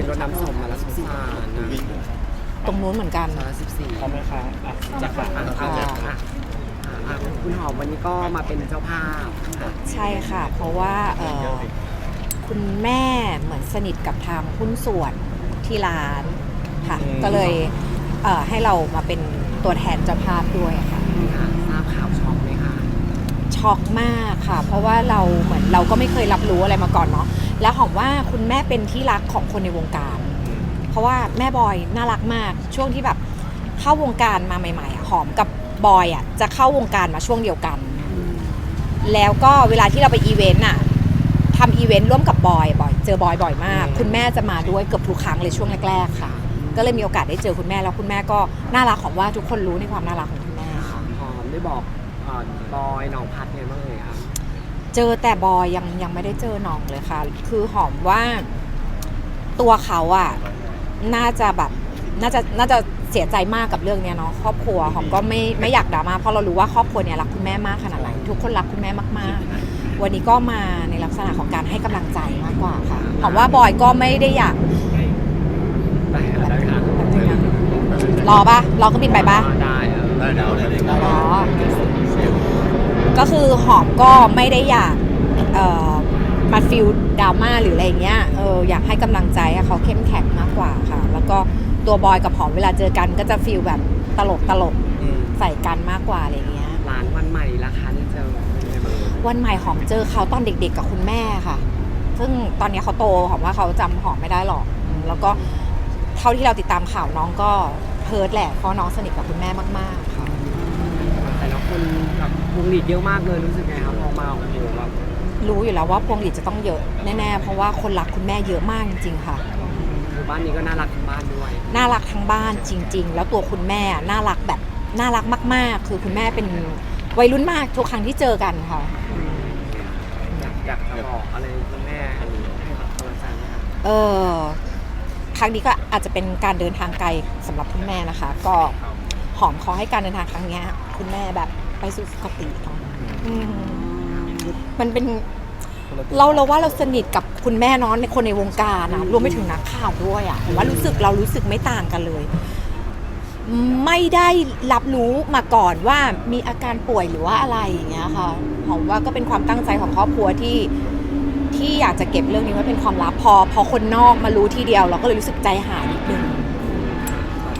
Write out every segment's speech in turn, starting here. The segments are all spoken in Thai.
เป็นรถน้ำส้มมาแล้วสงสารนะตรงนู้นเหมือนกันซอยสิบสี่พร้อมไหมคะอะจะฝากอะอะอะอะอะคุณหอมวันนี้ก็มาเป็นเจ้าภาพค่ะใช่ค่ะ เพราะว่าเอ่อคุณแม่เหมือนสนิทกับทางหุ้นส่วนที่ร้านค่ะ ก็เลยเอ่อให้เรามาเป็นตัวแทนเจ้าภาพด้วยค่ะ ค่ะทราบข่าวช็อกไหมคะ ช็อกมากค่ะ เพราะว่าเราเหมือนเราก็ไม่เคยรับรู้อะไรมาก่อนเนาะแล้วหอมว่าคุณแม่เป็นที่รักของคนในวงการ เพราะว่าแม่บอยน่ารักมากช่วงที่แบบเข้าวงการมาใหม่ๆอะหอมกับบอยอะจะเข้าวงการมาช่วงเดียวกัน แล้วก็เวลาที่เราไปอีเวนต์อะทำอีเวนต์ร่วมกับบอยบ่อย เจอบอยบ่อยมาก คุณแม่จะมาด้วยเกือบทุกครั้งเลยช่วงแรกๆค่ะ ก็เลยมีโอกาสได้เจอคุณแม่แล้วคุณแม่ก็น่ารักของว่าทุกคนรู้ในความน่ารักของคุณแม่ค่ะหอมได้บอก เอ่อบอยหนองพัดไงบ้างเลยคะเจอแต่บอยยังยังไม่ได้เจอน้องเลยค่ะ คือหอมว่าตัวเขาอะน่าจะแบบน่าจะน่าจะเสียใจมากกับเรื่องเนี้ยเนาะครอบครัวหอมก็ไม่ไม่อยากดราม่าเพราะเรารู้ว่าครอบครัวเนี้ยรักคุณแม่มากขนาดไหนทุกคนรักคุณแม่มากๆ วันนี้ก็มาในลักษณะของการให้กำลังใจมากกว่าค่ะหอมว่าบอยก็ไม่ได้อยากได้ค่ะได้ค่ะรอปะรอก็บินไปปะได้เออได้ดาวได้เลยอ๋อ ก็คือหอมก็ไม่ได้อยากเอ่อมาฟิลดราม่าหรืออะไรอย่างเงี้ยเอออยากให้กำลังใจให้เขาเข้มแข็งมากกว่าค่ะ แล้วก็ตัวบอยกับหอมเวลาเจอกันก็จะฟิลแบบตลกตลกอืมใส่กันมากกว่าอะไรอย่างเงี้ยร้านวันใหม่ราคานี่เจอเป็นไงบ้างวันใหม่หอมเจอเขาตอนเด็กๆกับคุณแม่ค่ะ ซึ่งตอนนี้เขาโตหอมว่าเขาจำหอมไม่ได้หรอกอืมแล้วก็เท่าที่เราติดตามข่าวน้องก็เพิร์ดแหละเพราะน้องสนิทกับคุณแม่มากๆ ค่ะแต่ละคนแบบวงหลีดเยอะมากเลยรู้สึกไงครับพอมาโอ้โหแบบรู้อยู่แล้วว่าพวงหลีดจะต้องเยอะแน่ๆ เพราะว่าคนรักคุณแม่เยอะมากจริงๆค่ะหมู่บ้านนี้ก็น่ารักทั้งบ้านด้วยน่ารักทั้งบ้านจริง ๆ แล้วตัวคุณแม่น่ารักแบบน่ารักมากๆ คือคุณแม่เป็นวัยรุ่นมากทุกครั้งที่เจอกันค่ะ อยากอยากจะบอกอะไรคุณแม่อันนี้ให้กำลังใจไหมคะเออครั้งนี้ก็อาจจะเป็นการเดินทางไกลสำหรับคุณแม่นะคะ ก็หอมขอให้การเดินทางครั้งเนี้ยคุณแม่แบบ ไปสู่สุคติเนาะอืมมันเป็นเราเราว่าเราสนิทกับคุณแม่เน้องในคนในวงการนะรวมไปถึงนักข่าวด้วยอะผมว่ารู้สึกเรารู้สึกไม่ต่างกันเลย ไม่ได้รับรู้มาก่อนว่ามีอาการป่วยหรือว่าอะไรอย่างเงี้ยค่ะผมว่าก็เป็นความตั้งใจของครอบครัวที่ที่อยากจะเก็บเรื่องนี้ไว้เป็นความลับพอ พอคนนอกมารู้ทีเดียว เราก็เลยรู้สึกใจหายนิดนึง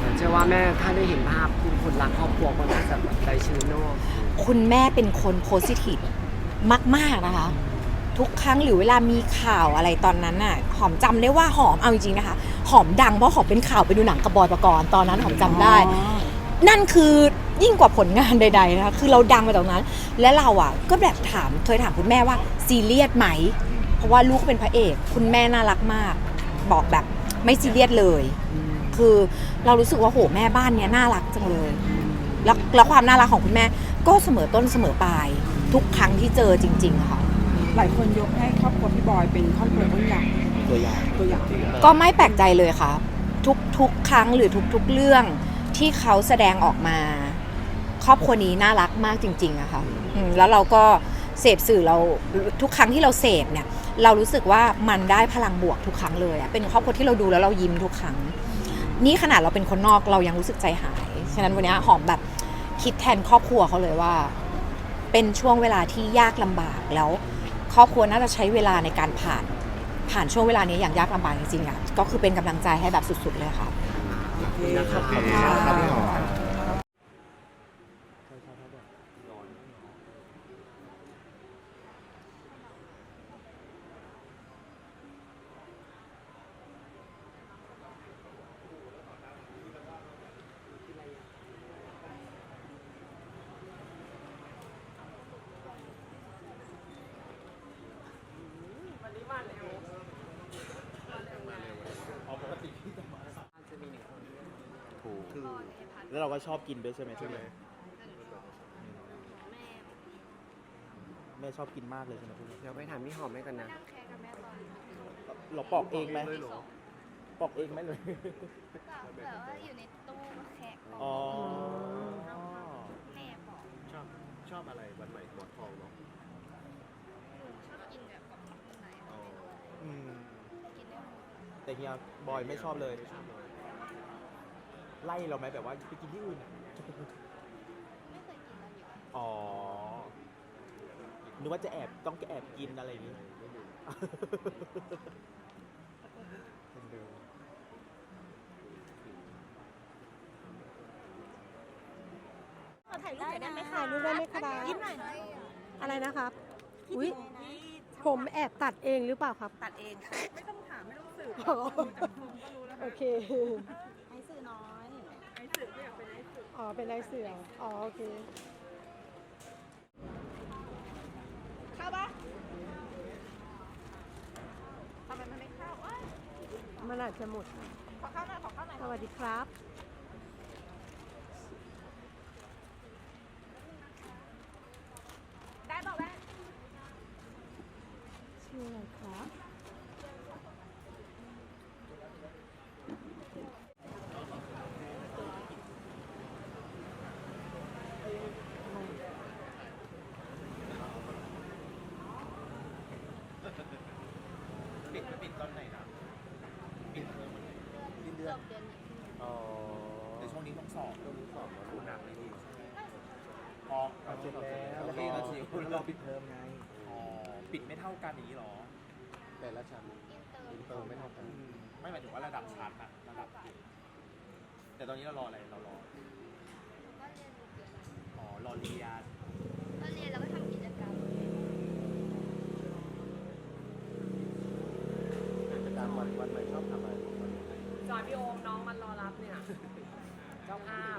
แต่เชื่อว่าแม่ถ้าได้เห็นภาพคุณคน รักครอบครัวก็น่าจะแบบใจชื้นเนอะคุณแม่เป็นคนโพสิทีฟมาก ๆ นะคะ ทุกครั้งหรือเวลามีข่าวอะไรตอนนั้นน่ะ หอมจำได้ว่าหอมเอาจริงๆนะคะ หอมดังเพราะหอมเป็นข่าวไปดูหนังกับบอยประกรณ์ตอนนั้นหอมจำได้ นั่นคือยิ่งกว่าผลงานใด ๆ นะคะ คือเราดังไปตรงนั้น และเราอะก็แบบถามเคยถามคุณแม่ว่าซีเรียสไหม เพราะว่าลูกเป็นพระเอก คุณแม่น่ารักมาก บอกแบบไม่ซีเรียสเลย คือ เรารู้สึกว่าโหแม่บ้านเนี้ยน่ารักจังเลยแล้วแล้วความน่ารักของคุณแม่ก็เสมอต้นเสมอปลาย ทุกครั้งที่เจอจริง ๆ ค่ะ หลายคนยกให้ครอบครัวพี่บอยเป็นครอบครัวต้นอย่างตัวอย่างตัวอย่างก็ไม่แปลกใจเลยค่ะทุกทุกครั้งหรือทุกๆเรื่องที่เขาแสดงออกมา ครอบครัวนี้น่ารักมากจริง ๆอะค่ะอืมแล้วเราก็เสพสื่อเราทุกครั้งที่เราเสพเนี่ย เรารู้สึกว่ามันได้พลังบวกทุกครั้งเลยอะเป็นครอบครัวที่เราดูแล้วเรายิ้มทุกครั้ง นี่ขนาดเราเป็นคนนอกเรายังรู้สึกใจหาย ฉะนั้นวันนี้หอมแบบคิดแทนครอบครัวเขาเลยว่า เป็นช่วงเวลาที่ยากลำบากแล้ว ครอบครัวน่าจะใช้เวลาในการผ่าน ผ่านช่วงเวลานี้อย่างยากลำบากจริงๆอะก็คือเป็นกำลังใจให้แบบสุดๆเลยค่ะนะคะขอบคุณมากครั คือแล้วเราก็ชอบกินด้วยใช่ไหมทุเรียนแม่ชอบกินมากเลยใช่ไหมทุเรียนเดี๋ยวไปถามพี่หอมให้กันนะเราปอกเองไหมปอกเองไหมเลยแบบว่าอยู่ในตู้แขกอ๋อ แม่บอกชอบชอบอะไรวันใหม่หมอนทองเนาะหนูชอบกินแบบกับข้างในอ๋ออืมกินได้หมดแต่แต่เฮียบอยไม่ชอบเลย ไม่ชอบเลย ไล่เราไหมแบบว่าไปกินที่อื่นอะไม่เคยกินเราอยู่อ๋อนึกว่าจะแอบต้องแอบกินอะไรอย่างนี้ไม่มีเป็นดูถ่ายรูปได้ไหมถ่ายรูปได้ไหมครับยิ้มหน่อยอะไรนะครับอุ้ยผมแอบตัดเองหรือเปล่าครับ ตัดเองค่ะ ไม่ต้องถาม ไม่ต้องสืบอ๋อจากมุมก็รู้แล้วโอค่ะเค อ้สืบอ๋อ เป็นลายเสืออ๋อ โอเค เข้าปะทำไมมันไม่เข้าว้ายมันอาจจะหมด ขอเข้าหน่อยขอเข้าหน่อย สวัสดีครับ ได้บอกแม่ ชื่ออะไรครับ ปิดไปปิดตอนไหนนะปิดเทอมมันเกือบเดือนนี้อ๋อแต่ช่วงนี้ต้องสอบช่วงนี้สอบแล้วดูหนักไม่ดีพอเอาเสร็จแล้วโอเคก็ชิวแล้วเราปิดเทอมไงอ๋อปิดไม่เท่ากันอย่างนี้หรอ แต่ละชั้นอินเตอร์อินเตอร์ไม่เท่ากันไม่หมายถึงว่าระดับชั้นอะระดับแต่ตอนนี้เรารออะไรเรารอก็เรียนอยู่เดือนอ๋อรอเรียน พี่โอมน้องมันรอรับเนี่ยเจ้าภาพ